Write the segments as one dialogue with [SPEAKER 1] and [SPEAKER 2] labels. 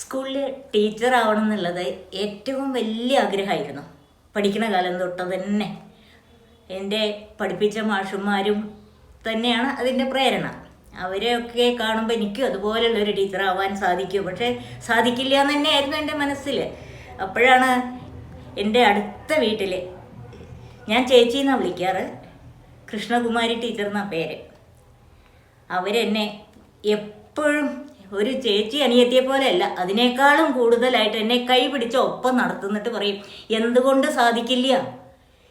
[SPEAKER 1] സ്കൂളിൽ ടീച്ചർ ആവണം എന്നുള്ളത് ഏറ്റവും വലിയ ആഗ്രഹമായിരുന്നു. പഠിക്കുന്ന കാലം തൊട്ട് തന്നെ. എന്റെ പഠിപ്പിച്ച മാഷന്മാരും തന്നെയാണ് അതിന്റെ പ്രേരണ. അവരെയൊക്കെ കാണുമ്പോൾ എനിക്കും അതുപോലെയുള്ളൊരു ഒരു ടീച്ചർ ആവാൻ സാധിക്കും. പക്ഷേ സാധിക്കില്ല എന്ന് തന്നെയായിരുന്നു എന്റെ മനസ്സിൽ അപ്പോഴാണ് എന്റെ അടുത്ത വീട്ടിൽ ഞാൻ ചേച്ചി എന്നാണ് വിളിക്കാറ്? കൃഷ്ണകുമാരി ടീച്ചർ എന്നാണ് പേര്. അവരെന്നെ എപ്പോഴും ഒരു ചേച്ചി അനിയത്തിയെ പോലെയല്ല. അതിനേക്കാളും കൂടുതലായിട്ട് എന്നെ കൈ പിടിച്ച് ഒപ്പം നടത്തുന്നിട്ട് പറയും. എന്തുകൊണ്ട് സാധിക്കില്ല?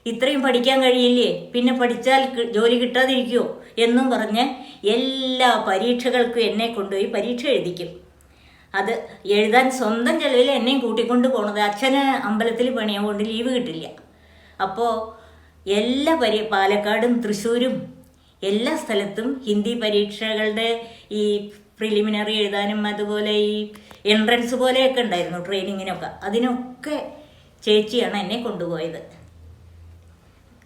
[SPEAKER 1] ഇത്രയും പഠിക്കാൻ കഴിയില്ലേ? പിന്നെ പഠിച്ചാൽ ജോലി കിട്ടാതിരിക്കുമോ എന്നും പറഞ്ഞ് എല്ലാ പരീക്ഷകൾക്കും എന്നെ കൊണ്ടുപോയി പരീക്ഷ എഴുതിക്കും. അത് എഴുതാൻ സ്വന്തം ചെലവിൽ എന്നെയും കൂട്ടിക്കൊണ്ട് പോണത് അച്ഛന് അമ്പലത്തിൽ പണിയാൻ കൊണ്ട് ലീവ് കിട്ടില്ല. അപ്പോൾ എല്ലാ പരി പാലക്കാടും തൃശ്ശൂരും എല്ലാ സ്ഥലത്തും ഹിന്ദി പരീക്ഷകളുടെ ഈ പ്രിലിമിനറി എഴുതാനും അതുപോലെ ഈ എൻട്രൻസ് പോലെയൊക്കെ ഉണ്ടായിരുന്നു ട്രെയിനിങ്ങിനൊക്കെ അതിനൊക്കെ ചേച്ചിയാണ് എന്നെ കൊണ്ടുപോയത്.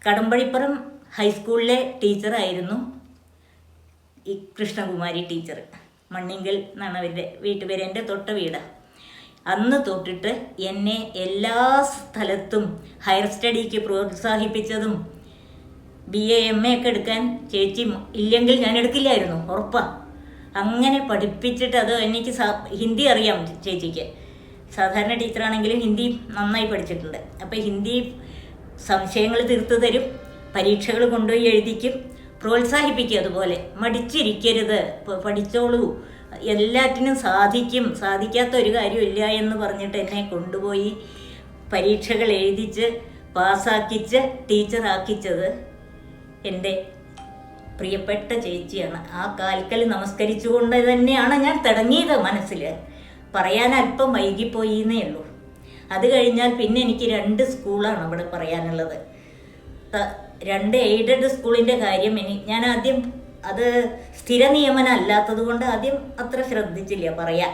[SPEAKER 1] കടമ്പഴിപ്പുറം ഹൈസ്കൂളിലെ ടീച്ചറായിരുന്നു ഈ കൃഷ്ണകുമാരി ടീച്ചർ മണ്ണിങ്കൽ എന്നാണ് അവരുടെ വീട്ടുപേര്. എന്റെ തൊട്ട വീടാണ് അന്ന് തൊട്ടിട്ട് എന്നെ എല്ലാ സ്ഥലത്തും ഹയർ സ്റ്റഡിക്ക് പ്രോത്സാഹിപ്പിച്ചതും ബി എ എം എ ഒക്കെ എടുക്കാൻ ചേച്ചി ഇല്ലെങ്കിൽ ഞാൻ എടുക്കില്ലായിരുന്നു ഉറപ്പാ. അങ്ങനെ പഠിപ്പിച്ചിട്ട് അത് എനിക്ക് ഹിന്ദി അറിയാം ചേച്ചിക്ക്. സാധാരണ ടീച്ചറാണെങ്കിലും ഹിന്ദി നന്നായി പഠിച്ചിട്ടുണ്ട്. അപ്പോൾ ഹിന്ദി സംശയങ്ങൾ തീർത്തു തരും പരീക്ഷകൾ കൊണ്ടുപോയി എഴുതിക്കും പ്രോത്സാഹിപ്പിക്കും അതുപോലെ. മടിച്ചിരിക്കരുത് പഠിച്ചോളൂ. എല്ലാറ്റിനും സാധിക്കും. സാധിക്കാത്ത ഒരു കാര്യമില്ല എന്ന് പറഞ്ഞിട്ട് എന്നെ കൊണ്ടുപോയി പരീക്ഷകൾ എഴുതിച്ച് പാസ്സാക്കിച്ച് ടീച്ചറാക്കിച്ചത് എന്റെ പ്രിയപ്പെട്ട ചേച്ചിയാണ്. ആ കാൽക്കൽ നമസ്കരിച്ചുകൊണ്ട് തന്നെയാണ് ഞാൻ തുടങ്ങിയത് മനസ്സിൽ പറയാൻ അല്പം വൈകിപ്പോയി എന്നേ ഉള്ളൂ. അത് കഴിഞ്ഞാൽ പിന്നെ എനിക്ക് രണ്ട് സ്കൂളാണ് അവിടെ പറയാനുള്ളത്. രണ്ട് എയ്ഡഡ് സ്കൂളിന്റെ കാര്യം ഇനി ഞാൻ ആദ്യം അത് സ്ഥിര നിയമനം അല്ലാത്തത് കൊണ്ട് ആദ്യം അത്ര ശ്രദ്ധിച്ചില്ല പറയാൻ.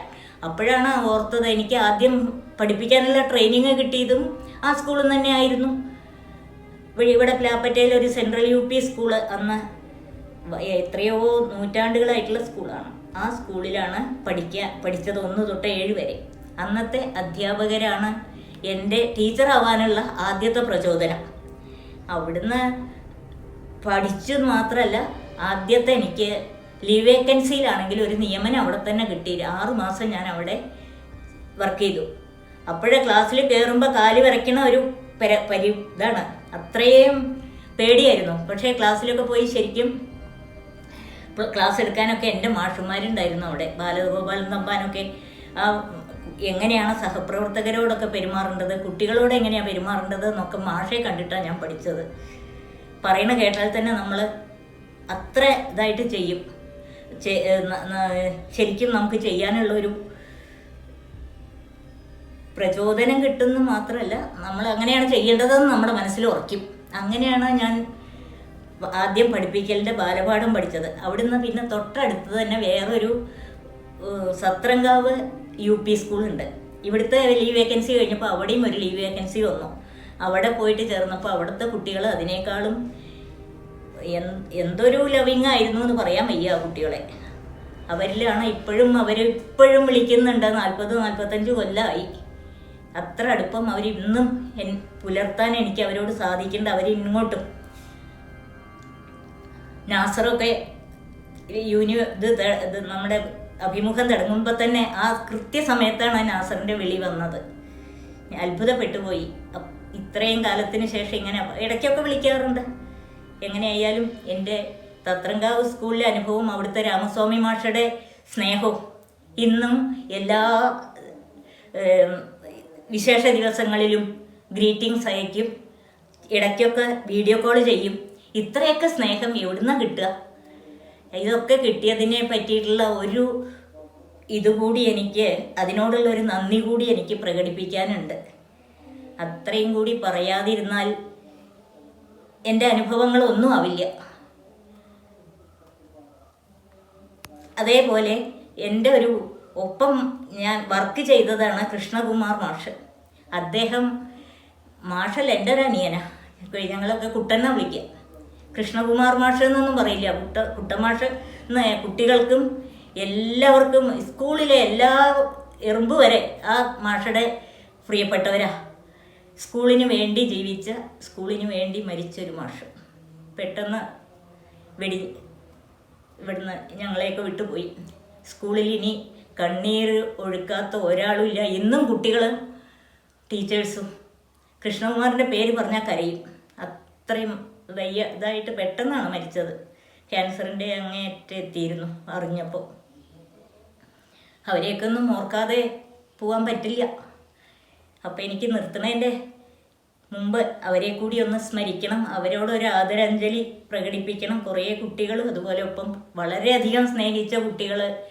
[SPEAKER 1] അപ്പോഴാണ് ഓർത്തത് എനിക്ക് ആദ്യം പഠിപ്പിക്കാനുള്ള ട്രെയിനിങ് കിട്ടിയതും ആ സ്കൂളിൽ തന്നെ ആയിരുന്നു ഇവിടെ പ്ലാപ്പറ്റയിൽ ഒരു സെൻട്രൽ യു പി സ്കൂൾ അന്ന് എത്രയോ നൂറ്റാണ്ടുകളായിട്ടുള്ള സ്കൂളാണ്. ആ സ്കൂളിലാണ് പഠിക്കുക പഠിച്ചത് ഒന്ന് തൊട്ട് ഏഴ് വരെ. അന്നത്തെ അധ്യാപകരാണ് എന്റെ ടീച്ചർ ടീച്ചറാവാനുള്ള ആദ്യത്തെ പ്രചോദനം. അവിടുന്ന് പഠിച്ചു മാത്രമല്ല ആദ്യത്തെ എനിക്ക് ലീവ് വേക്കൻസിയിലാണെങ്കിൽ ഒരു നിയമനം അവിടെ തന്നെ കിട്ടി ആറു മാസം ഞാൻ അവിടെ വർക്ക് ചെയ്തു. അപ്പോഴേ ക്ലാസ്സിൽ കയറുമ്പോൾ കാൽ വരയ്ക്കണ ഒരു പരി ഇതാണ്. അത്രയും പേടിയായിരുന്നു. പക്ഷേ ക്ലാസ്സിലൊക്കെ പോയി ശരിക്കും ക്ലാസ് എടുക്കാനൊക്കെ എന്റെ മാഷുമാരുണ്ടായിരുന്നു അവിടെ. ബാലഗോപാലൻ തമ്പാനൊക്കെ. ആ എങ്ങനെയാണ് സഹപ്രവർത്തകരോടൊക്കെ പെരുമാറേണ്ടത്? കുട്ടികളോട് എങ്ങനെയാണ് പെരുമാറേണ്ടത് എന്നൊക്കെ മാഷെ കണ്ടിട്ടാണ് ഞാൻ പഠിച്ചത്. പറയണ കേട്ടാൽ തന്നെ നമ്മൾ അത്ര ഇതായിട്ട് ചെയ്യും. ശരിക്കും നമുക്ക് ചെയ്യാനുള്ളൊരു പ്രചോദനം കിട്ടുന്നു മാത്രമല്ല നമ്മൾ അങ്ങനെയാണ് ചെയ്യേണ്ടതെന്ന് നമ്മുടെ മനസ്സിൽ ഉറക്കും അങ്ങനെയാണ് ഞാൻ ആദ്യം പഠിപ്പിക്കലിന്റെ ബാലപാഠം പഠിച്ചത്. അവിടുന്ന് പിന്നെ തൊട്ടടുത്ത് തന്നെ വേറൊരു സത്രങ്കാവ് യു പി സ്കൂളുണ്ട് ഇവിടുത്തെ ലീവ് വേക്കൻസി കഴിഞ്ഞപ്പോൾ അവിടെയും ഒരു ലീവ് വേക്കൻസി വന്നു. അവിടെ പോയിട്ട് ചേർന്നപ്പോൾ അവിടുത്തെ കുട്ടികൾ അതിനേക്കാളും എന്തൊരു ലവിങ് ആയിരുന്നു എന്ന് പറയാൻ വയ്യ ആ കുട്ടികളെ. അവരിലാണ് ഇപ്പോഴും അവർ ഇപ്പോഴും വിളിക്കുന്നുണ്ട്. നാൽപ്പത് നാൽപ്പത്തഞ്ച് കൊല്ലമായി അത്ര അടുപ്പം അവർ ഇന്നും പുലർത്താൻ എനിക്ക് അവരോട് സാധിക്കേണ്ട അവർ ഇങ്ങോട്ടും നാസറൊക്കെ യൂനി ഇത് ഇത് നമ്മുടെ അഭിമുഖം തുടങ്ങുമ്പോൾ തന്നെ ആ കൃത്യസമയത്താണ് നാസറിന്റെ വിളി വന്നത്. അത്ഭുതപ്പെട്ടു പോയി. ഇത്രയും കാലത്തിന് ശേഷം ഇങ്ങനെ ഇടയ്ക്കൊക്കെ വിളിക്കാറുണ്ട്. എങ്ങനെയായാലും എന്റെ തത്രങ്കാവ് സ്കൂളിലെ അനുഭവം അവിടുത്തെ രാമസ്വാമി മാഷയുടെ സ്നേഹവും ഇന്നും എല്ലാ വിശേഷ ദിവസങ്ങളിലും ഗ്രീറ്റിംഗ്സ് അയക്കും. ഇടയ്ക്കൊക്കെ വീഡിയോ കോൾ ചെയ്യും. ഇത്രയൊക്കെ സ്നേഹം എവിടുന്ന കിട്ടുക? ഇതൊക്കെ കിട്ടിയതിനെ പറ്റിയിട്ടുള്ള ഒരു ഇതുകൂടി എനിക്ക് അതിനോടുള്ള ഒരു നന്ദി കൂടി എനിക്ക് പ്രകടിപ്പിക്കാനുണ്ട്. അത്രയും കൂടി പറയാതിരുന്നാൽ എന്റെ അനുഭവങ്ങളൊന്നും ആവില്ല. അതേപോലെ എന്റെ ഒരു ഒപ്പം ഞാൻ വർക്ക് ചെയ്തതാണ് കൃഷ്ണകുമാർ മാഷ്. അദ്ദേഹം മാഷൽ എന്റെ ഒരു അനിയനാണ് ഞങ്ങളൊക്കെ കുട്ടനെ വിളിക്കുക. കൃഷ്ണകുമാർ മാഷ് എന്നൊന്നും പറയില്ല. കുട്ട കുട്ടമാഷ് എന്ന് കുട്ടികൾക്കും എല്ലാവർക്കും സ്കൂളിലെ എല്ലാ എറുമ്പ് വരെ ആ മാഷയുടെ പ്രിയപ്പെട്ടവരാ. സ്കൂളിന് വേണ്ടി ജീവിച്ച സ്കൂളിന് വേണ്ടി മരിച്ചൊരു മാഷ്. പെട്ടെന്ന് വെടി ഇവിടുന്ന് ഞങ്ങളെയൊക്കെ വിട്ടുപോയി. സ്കൂളിൽ ഇനി കണ്ണീർ ഒഴുക്കാത്ത ഒരാളുമില്ല. എന്നും കുട്ടികൾ ടീച്ചേഴ്സും. കൃഷ്ണകുമാറിന്റെ പേര് പറഞ്ഞാൽ കരയും. അത്രയും വയ്യ ഇതായിട്ട് പെട്ടെന്നാണ് മരിച്ചത്. ക്യാൻസറിന്റെ അങ്ങേറ്റ് എത്തിയിരുന്നു അറിഞ്ഞപ്പോൾ. അവരെയൊക്കെ ഒന്നും ഓർക്കാതെ പോകാൻ പറ്റില്ല. അപ്പം എനിക്ക് നിർത്തണേന്റെ മുമ്പ് അവരെ കൂടി ഒന്ന് സ്മരിക്കണം. അവരോട് അവരോടൊരു ആദരാഞ്ജലി പ്രകടിപ്പിക്കണം. കുറേ കുട്ടികൾ അതുപോലെ ഒപ്പം വളരെയധികം സ്നേഹിച്ച കുട്ടികൾ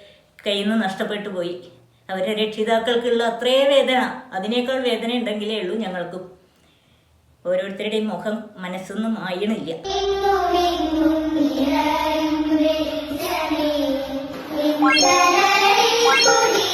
[SPEAKER 1] കയ്യിൽ നിന്ന് നഷ്ടപ്പെട്ടു പോയി. അവരെ രക്ഷിതാക്കൾക്കുള്ള അത്രേ വേദന. അതിനേക്കാൾ വേദന ഉണ്ടെങ്കിലേ ഉള്ളൂ ഞങ്ങൾക്കും. ഓരോരുത്തരുടെയും മുഖം മനസ്സൊന്നും ആയണില്ല ും